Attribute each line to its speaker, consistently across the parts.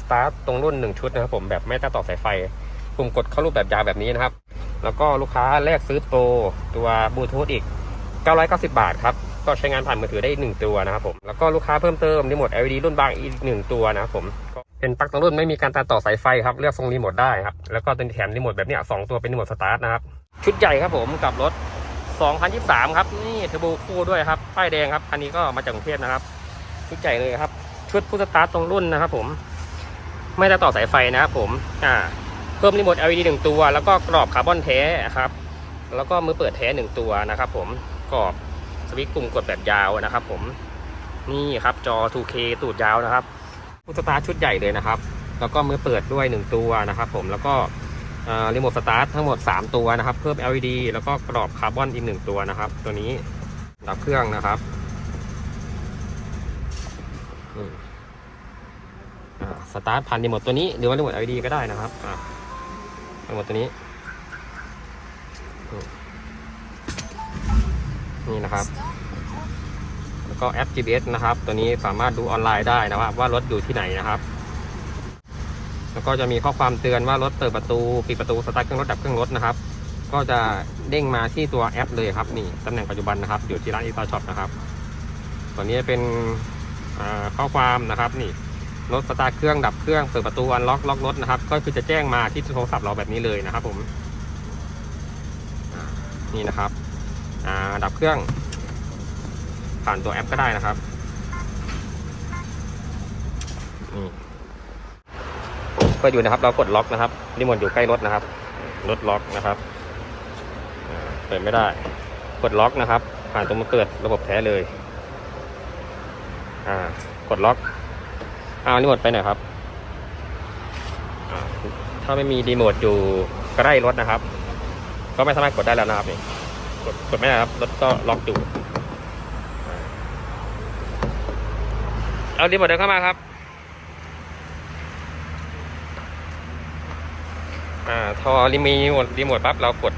Speaker 1: สตาร์ทตรงรุ่นหนึ่งชุดนะครับผมแบบไม่ต้องต่อสายไฟปุ่มกดเข้ารูปแบบยาวแบบนี้นะครับ แล้วก็ลูกค้าแลกซื้อโปรตัวบลูทูธอีก 990 บาทครับ ก็ใช้งานผ่านมือถือได้อีกหนึ่งตัวนะครับผม แล้วก็ลูกค้าเพิ่มเติมรีโมท LED รุ่นบางอีกหนึ่งตัวนะครับผมเป็นปลั๊กตรงรุ่นไม่มีการตัดต่อสายไฟครับเลือกทรงรีโมทได้ครับ แล้วก็ตัวแถมรีโมทแบบนี้สองตัวเป็นรีโมทสตาร์ทนะครับ ชุดใหญ่ครับผมกับรถ 2023 ครับ นี่เทอร์โบคู่ด้วยครับป้ายแดงครับ อันนี้ก็มาจากกรุงเทพนะครับ ชุดใหญ่เลยครับ ชุดผู้สตาร์ทตรงรุ่นนะครับผม ไม่ได้ต่อสายไฟนะครับผมอ่าเพิ่มรีโมท LED หนึ่งตัว แล้วก็กรอบคาร์บอนแท้ครับ แล้วก็มือเปิดแท้หนึ่งตัวนะครับผมกรอบสวิตช์ปุ่มกดแบบยาวนะครับผมนี่ครับจอ 2K ตูดยาวนะครับผู้สตาร์ชุดใหญ่เลยนะครับ แล้วก็มือเปิดด้วยหนึ่งตัวนะครับผมแล้วก็รีโมทสตาร์ททั้งหมด 3 ตัวนะครับ เพิ่ม LED แล้วก็กรอบคาร์บอนอีกหนึ่งตัวนะครับ ตัวนี้ดับเครื่องนะครับ สตาร์ทผ่านรีโมทตัวนี้หรือว่ารีโมท LED ก็ได้นะครับรีโมทตัวนี้ นี่นะครับ แล้วก็แอป GPS นะครับ ตัวนี้สามารถดูออนไลน์ได้นะครับ ว่ารถอยู่ที่ไหนนะครับ แล้วก็จะมีข้อความเตือนว่ารถเปิดประตูปิดประตูสตาร์ทเครื่องรถดับเครื่องรถนะครับ ก็จะเด้งมาที่ตัวแอปเลยครับนี่ตำแหน่งปัจจุบันนะครับ อยู่ที่ร้านอีตาช็อปนะครับ ตัวนี้เป็นข้อความนะครับนี่ รถสตาร์ทเครื่องดับเครื่องเปิดประตูอันล็อกล็อกรถนะครับ ก็คือจะแจ้งมาที่โทรศัพท์เราแบบนี้เลยนะครับ ผมนี่นะครับดับเครื่อง ผ่านตัวแอปก็ได้นะครับนี่เปิดอยู่นะครับ เรากดล็อกนะครับรีโมทอยู่ใกล้รถนะครับรถล็อกนะครับเปิดไม่ได้ กดล็อกนะครับ ผ่านตัวมือเปิดระบบแท้เลย อ่ากดล็อก เอารีโมทไปหน่อยครับ ถ้าไม่มีรีโมทอยู่ใกล้รถนะครับ ก็ไม่สามารถกดได้แล้วนะครับนี่กดกดไม่ได้ครับรถก็ล็อกอยู่เอารีโมทเดินเข้ามาครับอ่าพอรีมีหมดรีโมทปั๊บเรากด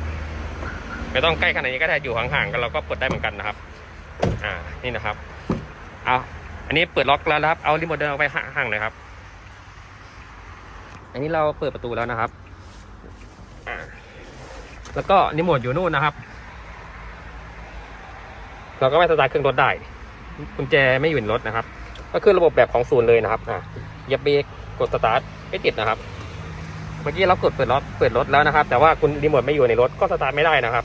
Speaker 1: ไม่ต้องใกล้ขนาดนี้ก็ได้อยู่ห่างๆกันเราก็กดได้เหมือนกันนะครับ อ่านี่นะครับ เอา อันนี้เปิดล็อกแล้วนะครับ เอารีโมทเดินออกไปห่างๆหน่อยครับ อันนี้เราเปิดประตูแล้วนะครับ แล้วก็รีโมทอยู่นู่นนะครับ เราก็ไม่สตาร์ทเครื่องรถได้ กุญแจไม่อยู่ในรถนะครับ ก็คือระบบแบบของศูนย์เลยนะครับ อะเหยียบเบรกกดสตาร์ทไม่ติดนะครับ เมื่อกี้เรากดเปิดรถเปิดรถแล้วนะครับ แต่ว่าคุณรีโมทไม่อยู่ในรถก็สตาร์ทไม่ได้นะครับ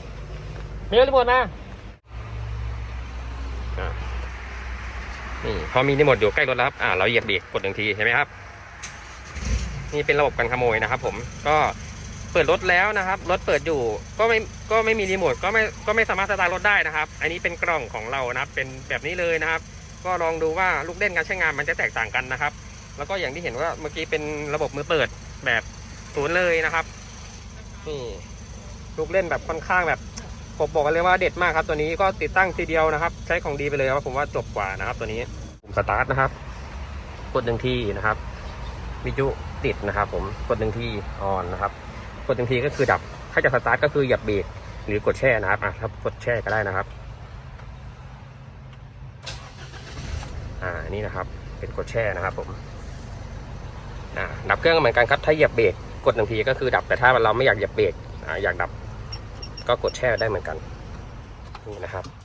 Speaker 1: มีรีโมทมาอะ นี่พอมีรีโมทอยู่ใกล้รถแล้วครับอ่าเราเหยียบเบรกกดหนึ่งทีเห็นไหมครับ นี่เป็นระบบกันขโมยนะครับ ผมก็เปิดรถแล้วนะครับ รถเปิดอยู่ก็ไม่ก็ไม่มีรีโมทก็ไม่ก็ไม่สามารถสตาร์ทรถได้นะครับ อันนี้เป็นกล่องของเรานะครับ เป็นแบบนี้เลยนะครับ ก็ลองดูว่าลูกเล่นการใช้งานมันจะแตกต่างกันนะครับ แล้วก็อย่างที่เห็นว่าเมื่อกี้เป็นระบบมือเปิดแบบศูนย์เลยนะครับนี่ลูกเล่นแบบค่อนข้างแบบ ผมบอกกันเลยว่าเด็ดมากครับตัวนี้ก็ติดตั้งทีเดียวนะครับ ใช้ของดีไปเลยครับผมว่าจบกว่านะครับ ตัวนี้ปุ่มสตาร์ทนะครับ กดหนึ่งทีนะครับวิทยุติดนะครับ ผมกดหนึ่งทีออนนะครับ กดหนึ่งทีก็คือดับถ้าจะสตาร์ทก็คือเหยียบเบรกหรือกดแช่นะครับอะถ้ากดแช่ก็ได้นะครับ อ่านี่นะครับ เป็นกดแช่นะครับ ผม อ่าดับเครื่องเหมือนกันครับ ถ้าเหยียบเบรกกดหนึ่งทีก็คือดับแต่ถ้าเราไม่อยากเหยียบเบรกอ่าอยากดับ ก็กดแช่ได้เหมือนกันนี่นะครับ